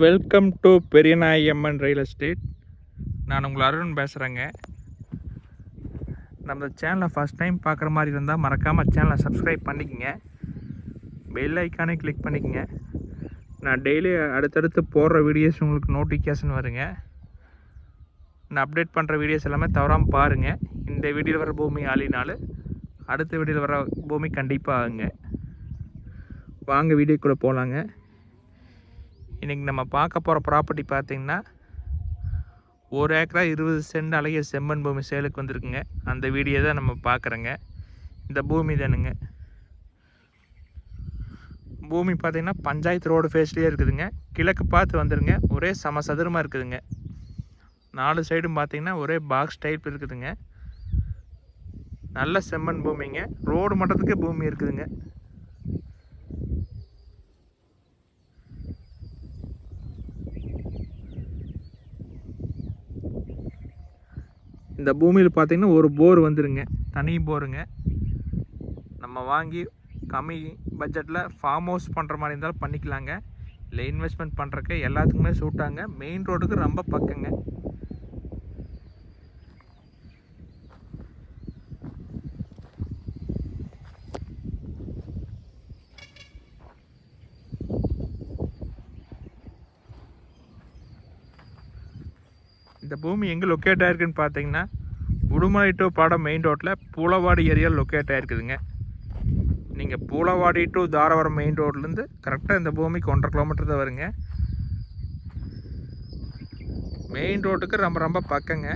Welcome to Periyanayamman real estate நான் உங்கள் அருண் பேசுகிறேங்க நம்ம சேனலை ஃபஸ்ட் டைம் பார்க்குற மாதிரி இருந்தால் மறக்காமல் சேனலை சப்ஸ்கிரைப் பண்ணிக்கோங்க. பெல் ஐக்கானே கிளிக் பண்ணிக்கோங்க. நான் டெய்லி அடுத்தடுத்து போடுற வீடியோஸ் உங்களுக்கு நோட்டிஃபிகேஷன் வருங்க. நான் அப்டேட் பண்ணுற வீடியோஸ் எல்லாமே தவறாமல் பாருங்கள் இந்த வீடியோவில் வர பூமி ஆளினாலும் அடுத்த வீடியோவில் வர பூமி கண்டிப்பாக ஆகுங்க. வாங்க வீடியோக்குள்ளே போகலாங்க இன்றைக்கி நம்ம பார்க்க போகிற ப்ராப்பர்ட்டி பார்த்திங்கன்னா ஒரு ஏக்கரா இருபது சென்ட் அழகிய செம்மண் பூமி சேலுக்கு வந்திருக்குங்க. அந்த வீடியோ தான் நம்ம பார்க்குறோங்க. இந்த பூமி தானுங்க. பூமி பார்த்திங்கன்னா பஞ்சாயத்து ரோடு ஃபேஸ்லேயே இருக்குதுங்க. கிழக்கு பார்த்து வந்துடுங்க ஒரே சம சதுரமாக இருக்குதுங்க. நாலு சைடும் பார்த்திங்கன்னா ஒரே பாக்ஸ் டைப் இருக்குதுங்க. நல்ல செம்மண் பூமிங்க. ரோடு மட்டத்துக்கு பூமி இருக்குதுங்க. இந்த பூமியில் பார்த்தீங்கன்னா ஒரு போர் வந்துருங்க. தனி போருங்க. நம்ம வாங்கி கம்மி பட்ஜெட்டில் ஃபார்ம் ஹவுஸ் பண்ணுற மாதிரி இருந்தாலும் பண்ணிக்கலாங்க. இல்லை இன்வெஸ்ட்மெண்ட் பண்ணுறக்கு எல்லாத்துக்குமே சூட்டாங்க மெயின் ரோடுக்கு ரொம்ப பக்கங்க. இந்த பூமி எங்கே லொக்கேட் ஆயிருக்குன்னு பார்த்தீங்கன்னா உடுமலை டு பாடம் மெயின் ரோட்டில் பூலவாடி ஏரியாவில் லொக்கேட் ஆயிருக்குதுங்க. நீங்கள் பூலவாடி டு தாராவரம் மெயின் ரோட்லேருந்து கரெக்டாக இந்த பூமிக்கு ஒன்றரை கிலோமீட்டர் தான் வருங்க. மெயின் ரோட்டுக்கு ரொம்ப ரொம்ப பக்கங்க.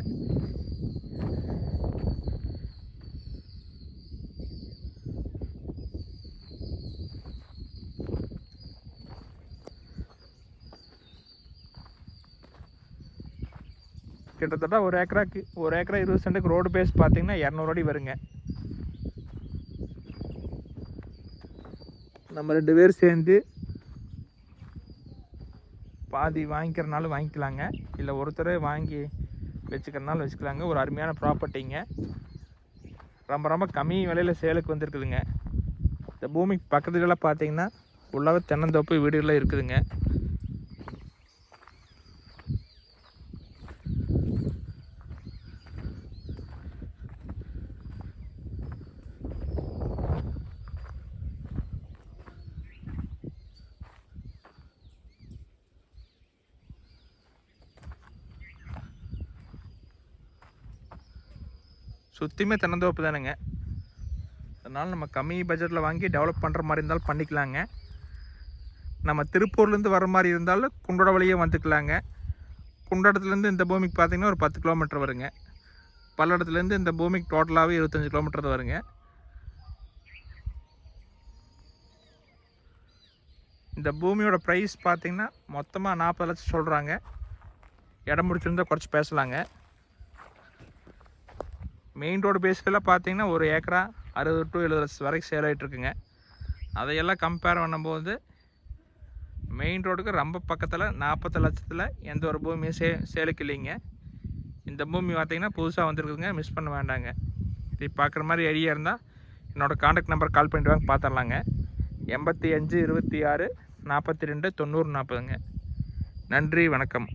கிட்டத்தட்ட ஒரு ஏக்கராக்கு ஒரு ஏக்கரா இருபது சென்ட்டுக்கு ரோடு பேஸ் பார்த்தீங்கன்னா இரநூறு அடி வருங்க. நம்ம ரெண்டு பேர் சேர்ந்து பாதி வாங்கிக்கிறனாலும் வாங்கிக்கலாங்க. இல்லை ஒருத்தரே வாங்கி வச்சுக்கிறனாலும் வச்சுக்கலாங்க. ஒரு அருமையான ப்ராப்பர்ட்டிங்க ரொம்ப ரொம்ப கம்மி விலையில் சேலுக்கு வந்திருக்குதுங்க. இந்த பூமிக்கு பக்கத்துலலாம் பார்த்தீங்கன்னா ஃபுல்லாகவே தென்னந்தோப்பு வீடுகள்லாம் இருக்குதுங்க. சுற்றியுமே தென்னந்தோப்பு தானுங்க. அதனால் நம்ம கம்மி பட்ஜெட்டில் வாங்கி டெவலப் பண்ணுற மாதிரி இருந்தாலும் பண்ணிக்கலாங்க. நம்ம திருப்பூர்லேருந்து வர மாதிரி இருந்தாலும் குண்டோட வழியே வந்துக்கலாங்க. குண்டடத்துலேருந்து இந்த பூமிக்கு பார்த்தீங்கன்னா ஒரு பத்து கிலோமீட்டர் வருங்க. பல்லடத்துலேருந்து இந்த பூமிக்கு டோட்டலாகவே இருபத்தஞ்சி கிலோமீட்டர் வருங்க. இந்த பூமியோட ப்ரைஸ் பார்த்தீங்கன்னா மொத்தமாக நாற்பது லட்சம் சொல்கிறாங்க இடம் முடிச்சிருந்தா குறைச்சி பேசலாங்க. மெயின் ரோடு பேஸ்க்கெல்லாம் பார்த்தீங்கன்னா ஒரு ஏக்கரா அறுபது டு எழுபது லட்சம் வரைக்கும் சேல் ஆகிட்ருக்குங்க அதையெல்லாம் கம்பேர் பண்ணும்போது மெயின் ரோடுக்கு ரொம்ப பக்கத்தில் நாற்பது லட்சத்தில் எந்த ஒரு பூமியும் சே சேலுக்கு இல்லைங்க. இந்த பூமி பார்த்தீங்கன்னா புதுசாக வந்துருக்குதுங்க. மிஸ் பண்ண வேண்டாங்க. இது பார்க்குற மாதிரி ஐடியா இருந்தால் என்னோடய காண்டாக்ட் நம்பர் கால் பண்ணிட்டு வாங்க பார்த்துடலாங்க எண்பத்தி அஞ்சு இருபத்தி ஆறு நாற்பத்தி ரெண்டு தொண்ணூறு நாற்பதுங்க நன்றி வணக்கம்.